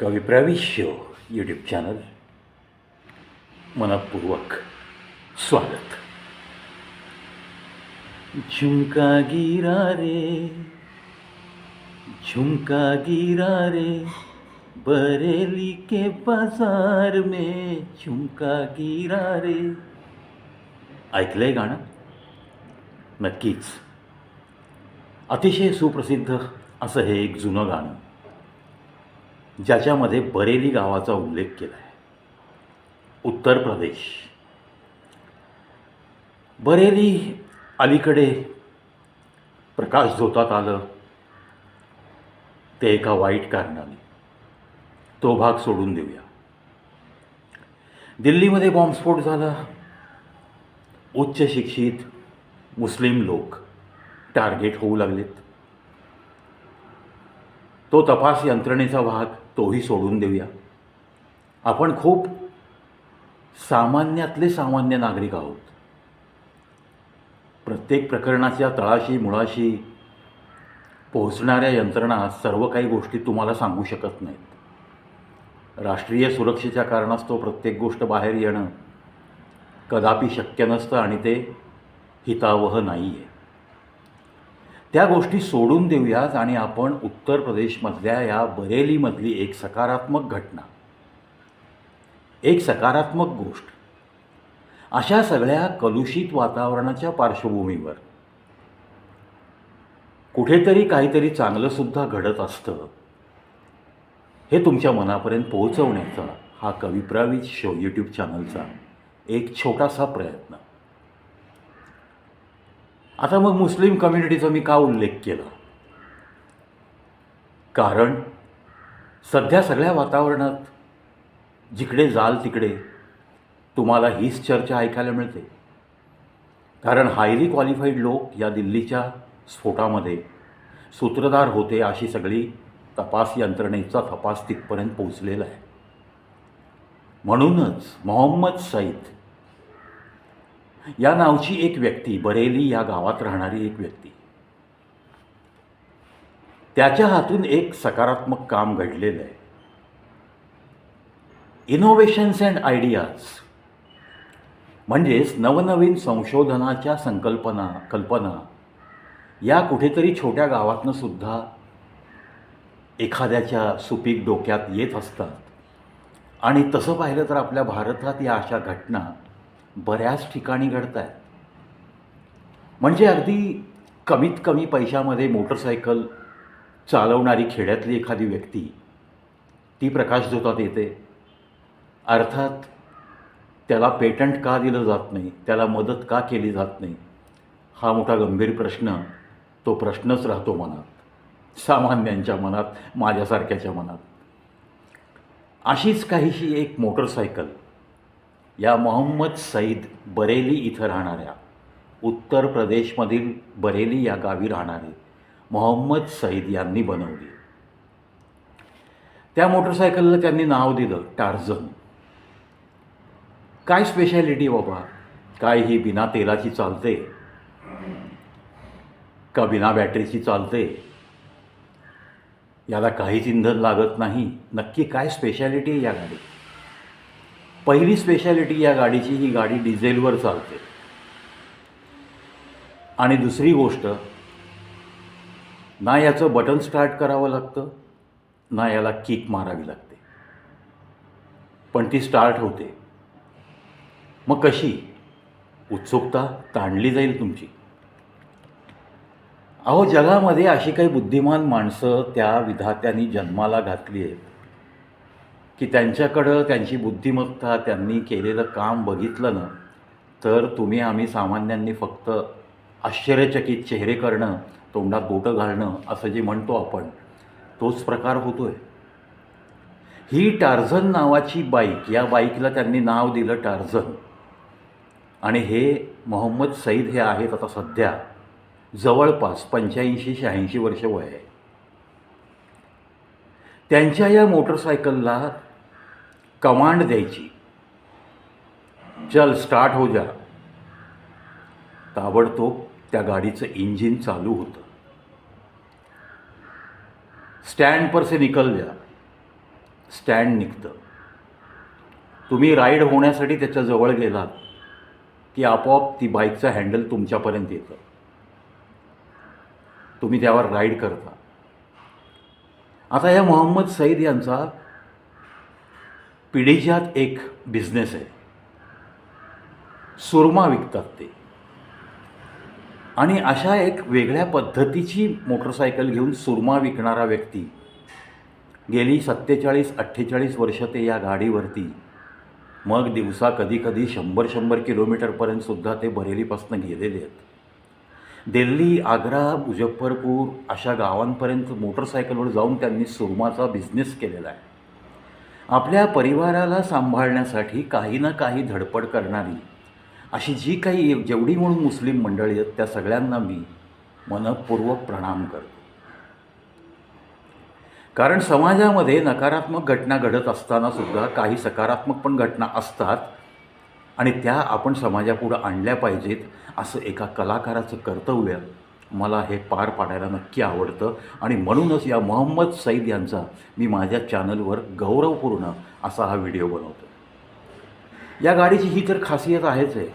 कविप्रवी show YouTube channel मनपूर्वक स्वागत. झुमका गिरा रे झुमका गिरा रे बरेली के बाजार में झुमका गिरा रे. ऐकलंय गाणं? नक्कीच. अतिशय सुप्रसिद्ध असं हे एक जुनं गाणं. ज्याच्यामध्ये बरेली गावाचा उल्लेख केला आहे उत्तर प्रदेश. बरेली अलीकडे प्रकाश झोतात आलं. ते एका वाईट कारणाने. तो भाग सोडून देऊया. दिल्लीमध्ये बॉम्बस्फोट झाला. उच्च शिक्षित मुस्लिम लोक टार्गेट होऊ लागलेत. तो तपास यंत्रणेचा भाग तोही सोडून देऊया. आपण खूप सामान्यातले सामान्य नागरिक आहोत. प्रत्येक प्रकरणाच्या तळाशी मुळाशी पोहोचणाऱ्या यंत्रणा सर्व काही गोष्टी तुम्हाला सांगू शकत नाहीत. राष्ट्रीय सुरक्षेच्या कारणास्तव प्रत्येक गोष्ट बाहेर येणं कदापि शक्य नसतं आणि ते हितावह नाही आहे त्या गोष्टी सोडून देऊयात आणि आपण उत्तर प्रदेशमधल्या या बरेलीमधली एक सकारात्मक घटना. एक सकारात्मक गोष्ट. अशा सगळ्या कलुषित वातावरणाच्या पार्श्वभूमीवर कुठेतरी काहीतरी चांगलंसुद्धा घडत असतं. हे तुमच्या मनापर्यंत पोहोचवण्याचा हा कविप्रावीज शो यूट्यूब चॅनलचा एक छोटासा प्रयत्न. आता मग मुस्लिम कम्युनिटीचा मी का उल्लेख केला? कारण सध्या सगळ्या वातावरणात जिकडे जाल तिकडे तुम्हाला हीच चर्चा ऐकायला मिळते. कारण हायली क्वालिफाईड लोक या दिल्लीच्या स्फोटामध्ये सूत्रधार होते अशी सगळी तपास यंत्रणेचा तपास तिथपर्यंत पोचलेला आहे. म्हणूनच मोहम्मद सईद या नावची एक व्यक्ती बरेली या गावात राहणारी एक व्यक्ती. त्याच्या हातून एक सकारात्मक काम घडलेलं आहे. इनोव्हेशन्स अँड आयडियाज म्हणजेच नवनवीन संशोधनाच्या संकल्पना कल्पना या कुठेतरी छोट्या गावातनं सुद्धा एखाद्याच्या सुपीक डोक्यात येत असतात. आणि तसं पाहिलं तर आपल्या भारतात या अशा घटना बऱ्याच ठिकाणी घडत आहेत म्हणजे अगदी कमीत कमी पैशामध्ये मोटरसायकल चालवणारी खेड्यातली एखादी व्यक्ती ती प्रकाशझोतात येते. अर्थात त्याला पेटंट का दिलं जात नाही त्याला मदत का केली जात नाही हा मोठा गंभीर प्रश्न तो प्रश्नच राहतो मनात. सामान्यांच्या मनात माझ्यासारख्याच्या मनात. अशीच काहीशी एक मोटरसायकल या मोहम्मद सईद बरेली इथं राहणाऱ्या उत्तर प्रदेशमधील बरेली या गावी राहणारे मोहम्मद सईद यांनी बनवली. त्या मोटरसायकलला त्यांनी नाव दिलं टार्झन. काय स्पेशालिटी बाबा? काय ही बिना तेलाची चालते? का बिना बॅटरीची चालते? याला काहीच इंधन लागत नाही. नक्की काय स्पेशालिटी आहे या गाडीत? पहिली स्पेशालिटी या गाडीची ही गाडी डिझेलवर चालते. आणि दुसरी गोष्ट ना याचं बटन स्टार्ट करावं लागतं ना याला किक मारावी लागते. पण ती स्टार्ट होते. मग कशी? उत्सुकता ताणली जाईल तुमची. अहो जगामध्ये अशी काही बुद्धिमान माणसं त्या विधात्यांनी जन्माला घातली आहेत. की त्यांच्याकडं त्यांची बुद्धिमत्ता त्यांनी केलेलं काम बघितलं ना तर तुम्ही आम्ही सामान्यांनी फक्त आश्चर्यचकित चेहरे करणं तोंडात बोटं घालणं असं जे म्हणतो आपण तोच प्रकार होतो आहे ही टार्झन नावाची बाईक या बाईकला त्यांनी नाव दिलं टार्झन. आणि हे मोहम्मद सईद हे आहेत आता सध्या जवळपास पंच्याऐंशी शहाऐंशी वर्ष वय आहे. त्यांच्या या मोटरसायकलला कमांड द्यायची. चल स्टार्ट हो जा ताबडतोब त्या गाडीचं इंजिन चालू होतं. स्टँड पर से निकल जा स्टँड निघतं. तुम्ही राईड होण्यासाठी त्याच्याजवळ गेलात की आपोआप ती बाईकचं हँडल तुमच्यापर्यंत येतं. तुम्ही त्यावर राईड करता. आता या मोहम्मद सईद यांचा पिढीजात एक बिझनेस आहे. सुरमा विकतात ते. आणि अशा एक वेगळ्या पद्धतीची मोटरसायकल घेऊन सुरमा विकणारा व्यक्ती गेली सत्तेचाळीस अठ्ठेचाळीस वर्ष ते या गाडीवरती. मग दिवसा कधी कधी शंभर शंभर किलोमीटरपर्यंतसुद्धा ते बरेलीपासून गेलेले आहेत. दिल्ली आग्रा मुजफ्फरपूर अशा गावांपर्यंत मोटरसायकलवर जाऊन त्यांनी सुरमाचा बिझनेस केलेला आहे. आपल्या परिवाराला सांभाळण्यासाठी काही ना काही धडपड करणारी. अशी जी काही जेवढी म्हणून मुस्लिम मंडळी आहेत त्या सगळ्यांना मी मनपूर्वक प्रणाम करतो. कारण समाजामध्ये नकारात्मक घटना घडत असताना सुद्धा काही सकारात्मक पण घटना असतात आणि त्या आपण समाजापुढं आणल्या पाहिजेत असं एका कलाकाराचं कर्तव्य मला हे पार पाडायला नक्की आवडतं. आणि म्हणूनच या मोहम्मद सईद यांचा मी माझ्या चॅनलवर गौरवपूर्ण असा हा व्हिडिओ बनवतो. या गाडीची ही तर खासियत आहेच आहे.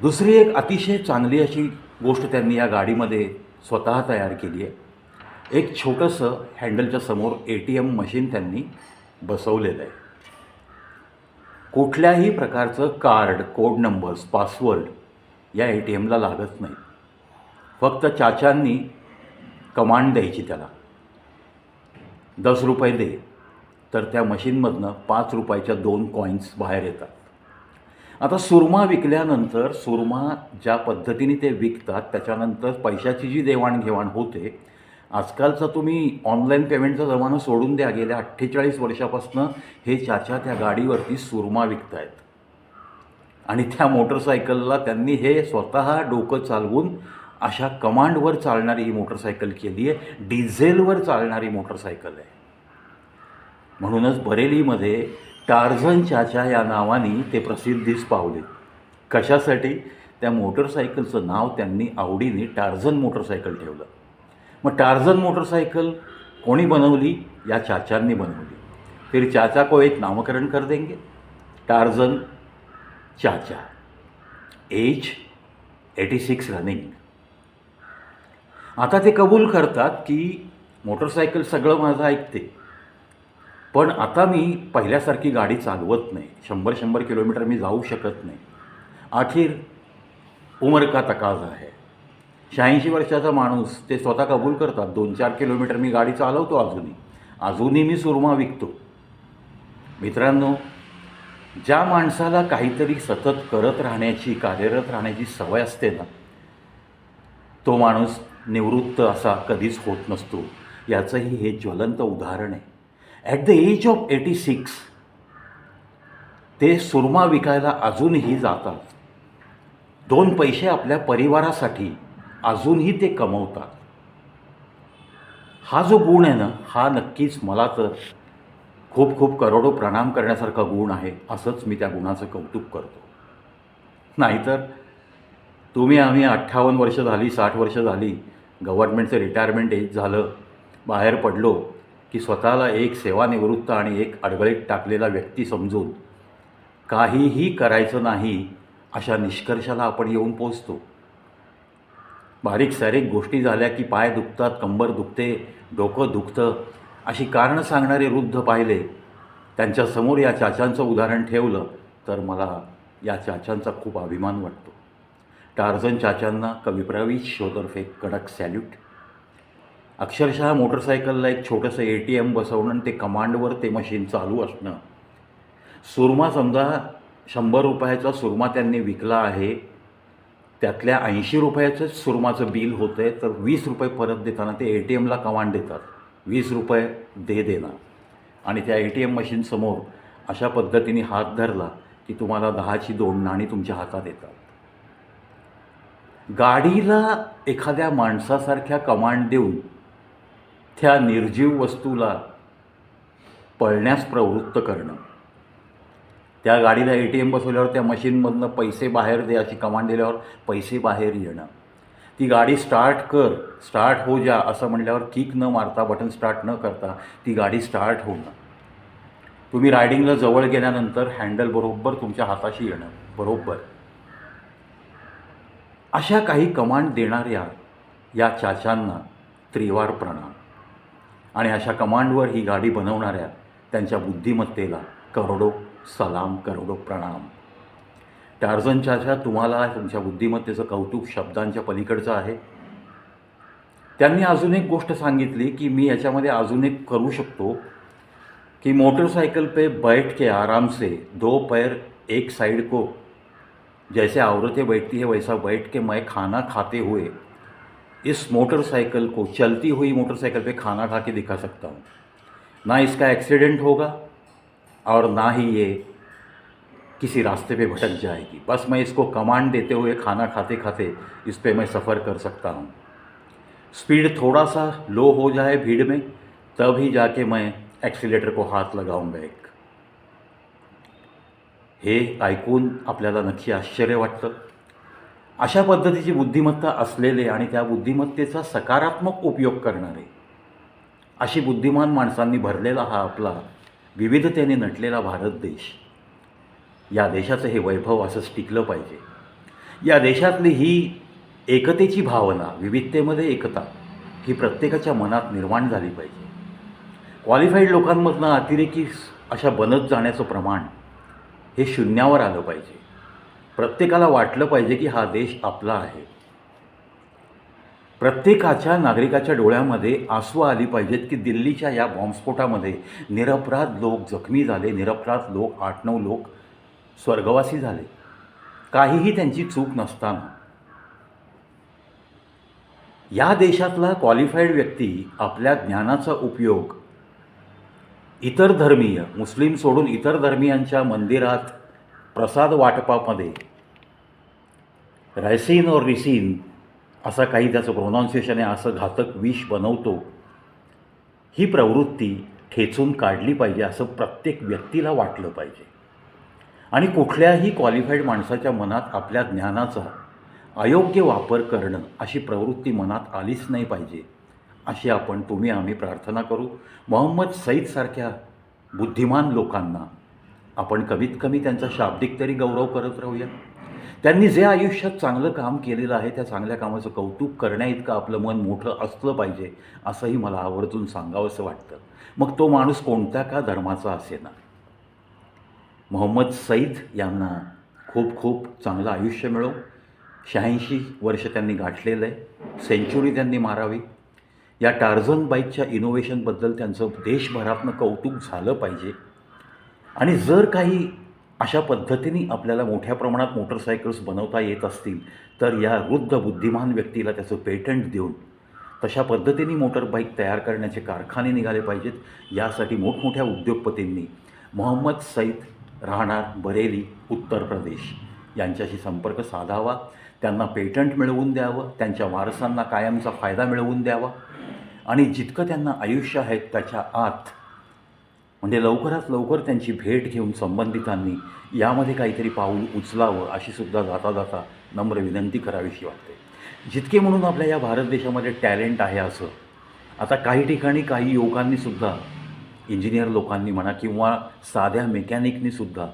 दुसरी एक अतिशय चांगली अशी गोष्ट त्यांनी या गाडीमध्ये स्वतः तयार केली आहे. एक छोटंसं हँडलच्या समोर ए टी एम मशीन त्यांनी बसवलेलं आहे. कुठल्याही प्रकारचं कार्ड कोड नंबर्स पासवर्ड या ए टी एमला लागत नाही. फक्त चाचांनी कमांड द्यायची त्याला. दस रुपये दे. तर त्या मशीनमधनं पाच रुपयाच्या दोन कॉईन्स बाहेर येतात. आता सुरमा विकल्यानंतर सुरमा ज्या पद्धतीने ते विकतात त्याच्यानंतर पैशाची जी देवाणघेवाण होते आजकालचा तुम्ही ऑनलाईन पेमेंटचा जमाना सोडून द्या. गेल्या अठ्ठेचाळीस वर्षापासून हे चाचा त्या गाडीवरती सुरमा विकत आहेत आणि त्या मोटरसायकलला त्यांनी हे स्वतः डोकं चालवून अशा कमांडवर चालणारी ही मोटरसायकल केली आहे. डिझेलवर चालणारी मोटरसायकल आहे. म्हणूनच बरेलीमध्ये टार्झन चाचा या नावाने ते प्रसिद्धीस पावले. कशासाठी? त्या मोटरसायकलचं नाव त्यांनी आवडीने टार्झन मोटरसायकल ठेवलं. मग टार्झन मोटरसायकल कोणी बनवली? या चाचांनी बनवली. फिर चाचा को एक नामकरण कर देंगे. टार्झन चाचा. एज एटी सिक्स रनिंग आता ते कबूल करतात की मोटरसायकल सगळं माझं ऐकते. पण आता मी पहिल्यासारखी गाडी चालवत नाही. शंभर शंभर किलोमीटर मी जाऊ शकत नाही. अखेर उमर का तकाज आहे? शहाऐंशी वर्षाचा माणूस ते स्वतः कबूल करतात दोन चार किलोमीटर मी गाडी चालवतो अजूनही. अजूनही मी सुरमा विकतो. मित्रांनो ज्या माणसाला काहीतरी सतत करत राहण्याची कार्यरत राहण्याची सवय असते ना तो माणूस निवृत्त असा कधीच होत नसतो. याचंही हे ज्वलंत उदाहरण आहे. At the age of eighty six ते सुरमा विकायला अजूनही जातात. दोन पैसे आपल्या परिवारासाठी अजूनही ते कमवतात. हा जो गुण आहे ना हा नक्कीच मला तर खूप खूप करोडो प्रणाम करण्यासारखा गुण आहे असंच मी त्या गुणाचं कौतुक करतो. नाहीतर तुम्ही आम्ही अठ्ठावन्न वर्ष झाली साठ वर्ष झाली गव्हर्नमेंटचं रिटायरमेंट एज झालं बाहेर पडलो की स्वतःला एक सेवानिवृत्त आणि एक अडगळीत टाकलेला व्यक्ती समजून काहीही करायचं नाही अशा निष्कर्षाला आपण येऊन पोचतो बारीक सारीक गोष्टी झाल्या की पाय दुखतात कंबर दुखते डोकं दुखतं अशी कारणं सांगणारे वृद्ध पाहिले त्यांच्यासमोर या चाचांचं उदाहरण ठेवलं तर मला या चाचांचा खूप अभिमान वाटतो. टार्झन चाचांना कविप्रवी शोतर्फे कडक सॅल्यूट. अक्षरशः मोटरसायकलला एक छोटंसं ए टी एम बसवणं आणि ते कमांडवर ते मशीन चालू असणं. सुरमा समजा शंभर रुपयाचा सुरमा त्यांनी विकला आहे त्यातल्या ऐंशी रुपयाचंच सुरमाचं बिल होतं आहे तर वीस रुपये परत देताना ते ए टी एमला कमांड देतात. वीस रुपये दे देणार आणि त्या ए टी एम मशीनसमोर अशा पद्धतीने हात धरला की तुम्हाला दहाची दोन नाणी तुमच्या हातात येतात. गाडीला एखाद्या माणसासारख्या कमांड देऊन त्या निर्जीव वस्तूला पळण्यास प्रवृत्त करणं. त्या गाडीला ए टी एम बसवल्यावर त्या मशीनमधनं पैसे बाहेर दे अशी कमांड दिल्यावर पैसे बाहेर येणं. ती गाडी स्टार्ट कर स्टार्ट हो जा असं म्हणल्यावर किक न मारता बटन स्टार्ट न करता ती गाडी स्टार्ट होणं. तुम्ही रायडिंगला जवळ गेल्यानंतर हँडल बरोबर तुमच्या हाताशी येणं बरोबर. अशा काही कमांड देणाऱ्या या चाचांना त्रिवार प्रणाम. आणि अशा कमांडवर ही गाडी बनवणाऱ्या त्यांच्या बुद्धिमत्तेला करोडो सलाम करोडो प्रणाम. टार्झन चाचा तुम्हाला तुमच्या बुद्धिमत्तेचं कौतुक शब्दांच्या पलीकडचं आहे. त्यांनी अजून एक गोष्ट सांगितली की मी याच्यामध्ये अजून एक करू शकतो कि मोटरसाइकिल पे बैठ के आराम से दो पैर एक साइड को जैसे औरतें बैठती है, वैसा बैठ के मैं खाना खाते हुए इस मोटरसाइकिल को, चलती हुई मोटरसाइकिल पे खाना खा के दिखा सकता हूँ। ना इसका एक्सीडेंट होगा और ना ही ये किसी रास्ते पे भटक जाएगी। बस मैं इसको कमांड देते हुए खाना खाते खाते इस पर मैं सफ़र कर सकता हूँ। स्पीड थोड़ा सा लो हो जाए भीड़ में, तभी जाके मैं ॲक्सिलेटर को हाथ लगाऊँगा एक हे ऐकून आपल्याला नक्की आश्चर्य वाटतं. अशा पद्धतीची बुद्धिमत्ता असलेले आणि त्या बुद्धिमत्तेचा सकारात्मक उपयोग करणारे अशी बुद्धिमान माणसांनी भरलेला हा आपला विविधतेने नटलेला भारत देश या देशाचं हे वैभव असंच टिकलं पाहिजे. या देशातली ही एकतेची भावना विविधतेमध्ये एकता ही प्रत्येकाच्या मनात निर्माण झाली पाहिजे. क्वालिफाईड लोकांमधनं अतिरेकी अशा बनत जाण्याचं प्रमाण हे शून्यावर आलं पाहिजे. प्रत्येकाला वाटलं पाहिजे की हा देश आपला आहे. प्रत्येकाच्या नागरिकाच्या डोळ्यामध्ये आसू आली पाहिजेत की दिल्लीच्या या बॉम्बस्फोटामध्ये निरपराध लोक जखमी झाले निरपराध लोक आठ नऊ लोक स्वर्गवासी झाले. काहीही त्यांची चूक नसताना. या देशातला क्वालिफाईड व्यक्ती आपल्या ज्ञानाचा उपयोग इतर धर्मीय मुस्लिम सोडून इतर धर्मियांच्या मंदिरात प्रसाद वाटपामध्ये रायसीन और रिसीन असा काही त्याचं प्रोनाऊन्सिएशन आहे असं घातक विष बनवतो ही प्रवृत्ती ठेचून काढली पाहिजे असं प्रत्येक व्यक्तीला वाटलं पाहिजे. आणि कुठल्याही क्वालिफाईड माणसाच्या मनात आपल्या ज्ञानाचा अयोग्य वापर करणं अशी प्रवृत्ती मनात आलीच नाही पाहिजे. अशी आपण तुम्ही आम्ही प्रार्थना करू. मोहम्मद सईदसारख्या बुद्धिमान लोकांना आपण कमीत कमी त्यांचा शाब्दिक तरी गौरव करत राहूया. त्यांनी जे आयुष्यात चांगलं काम केलेलं आहे त्या चांगल्या कामाचं कौतुक करण्याइतकं आपलं मन मोठं असलं पाहिजे असंही मला आवर्जून सांगावंसं वाटतं. मग तो माणूस कोणत्या का धर्माचा असेना? मोहम्मद सईद यांना खूप खूप चांगलं आयुष्य मिळो. शहाऐंशी वर्ष त्यांनी गाठलेलं आहे. सेंचुरी त्यांनी मारावी. या टार्झन बाईकच्या इनोव्हेशनबद्दल त्यांचं देशभरातनं कौतुक झालं पाहिजे. आणि जर काही अशा पद्धतीने आपल्याला मोठ्या प्रमाणात मोटरसायकल्स बनवता येत असतील तर या वृद्ध बुद्धिमान व्यक्तीला त्याचं पेटंट देऊन तशा पद्धतीने मोटर बाईक तयार करण्याचे कारखाने निघाले पाहिजेत. यासाठी मोठमोठ्या उद्योगपतींनी मोहम्मद सईद राहणार बरेली उत्तर प्रदेश. यांच्याशी संपर्क साधावा त्यांना पेटंट मिळवून द्यावं त्यांच्या वारसांना कायमचा फायदा मिळवून द्यावा. आणि जितकं त्यांना आयुष्य आहे त्याच्या आत म्हणजे लवकरात लवकर त्यांची भेट घेऊन संबंधितांनी यामध्ये काहीतरी पाऊल उचलावं अशी सुद्धा जाता जाता नम्र विनंती करावीशी वाटते. जितके म्हणून आपल्या या भारत देशामध्ये टॅलेंट आहे असं आता काही ठिकाणी काही युवकांनीसुद्धा इंजिनियर लोकांनी म्हणा किंवा साध्या मेकॅनिकनी सुद्धा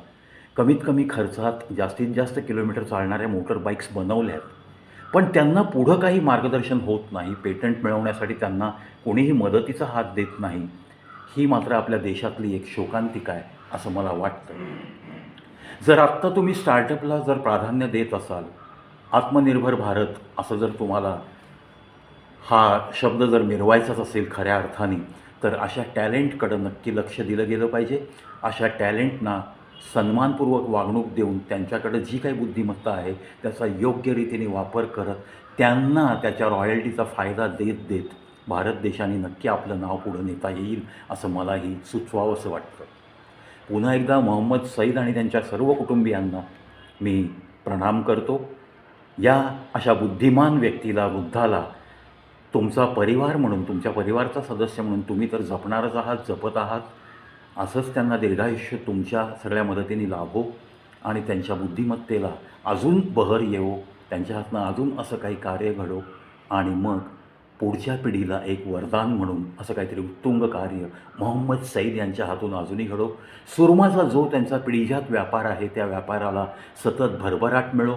कमीत कमी खर्चात जास्तीत जास्त किलोमीटर चालणाऱ्या मोटर बाईक्स बनवल्या आहेत पण त्यांना पुढं काही मार्गदर्शन होत नाही. पेटंट मिळवण्यासाठी त्यांना कोणीही मदतीचा हात देत नाही. ही मात्र आपल्या देशातली एक शोकांतिका आहे असं मला वाटतं. जर आत्ता तुम्ही स्टार्टअपला जर प्राधान्य देत असाल आत्मनिर्भर भारत असं जर तुम्हाला हा शब्द जर मिरवायचाच असेल खऱ्या अर्थाने तर अशा टॅलेंटकडं नक्की लक्ष दिलं गेलं पाहिजे. अशा टॅलेंटना सन्मानपूर्वक वागणूक देऊन त्यांच्याकडं जी काही बुद्धिमत्ता आहे त्याचा योग्य रीतीने वापर करत त्यांना त्याच्या रॉयल्टीचा फायदा देत देत भारत देशाने नक्की आपलं नाव पुढं नेता येईल असं मलाही सुचवावंसं वाटतं. पुन्हा एकदा मोहम्मद सईद आणि त्यांच्या सर्व कुटुंबियांना मी प्रणाम करतो. या अशा बुद्धिमान व्यक्तीला वृद्धाला तुमचा परिवार म्हणून तुमच्या परिवारचा सदस्य म्हणून तुम्ही तर जपणारच आहात जपत आहात. असंच त्यांना दीर्घायुष्य तुमच्या सगळ्या मदतीने लाभो आणि त्यांच्या बुद्धिमत्तेला अजून बहर येवो त्यांच्या हातनं अजून असं काही कार्य घडो आणि मग पुढच्या पिढीला एक वरदान म्हणून असं काहीतरी उत्तुंग कार्य मोहम्मद सईद यांच्या हातून अजूनही घडो. सुरमाचा जो त्यांचा पिढीजात व्यापार आहे त्या व्यापाराला सतत भरभराट मिळो.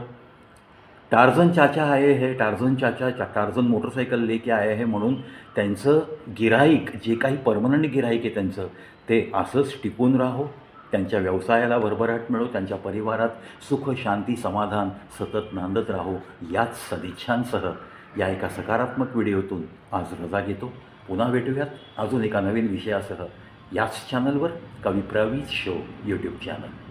टार्झन चाचा आहे हे टार्झन चाचा चा टार्झन मोटरसायकल लेके आहे हे म्हणून त्यांचं गिराईक जे काही परमनंट गिराईक आहे त्यांचं ते असंच टिकून राहो. त्यांच्या व्यवसायाला भरभराट मिळो. त्यांच्या परिवारात सुख शांती समाधान सतत नांदत राहो याच सदिच्छांसह. या एका सकारात्मक व्हिडिओतून आज रजा घेतो. पुन्हा भेटूयात अजून एका नवीन विषयासह. याच चॅनलवर कवी प्रवीज शो यूट्यूब चॅनल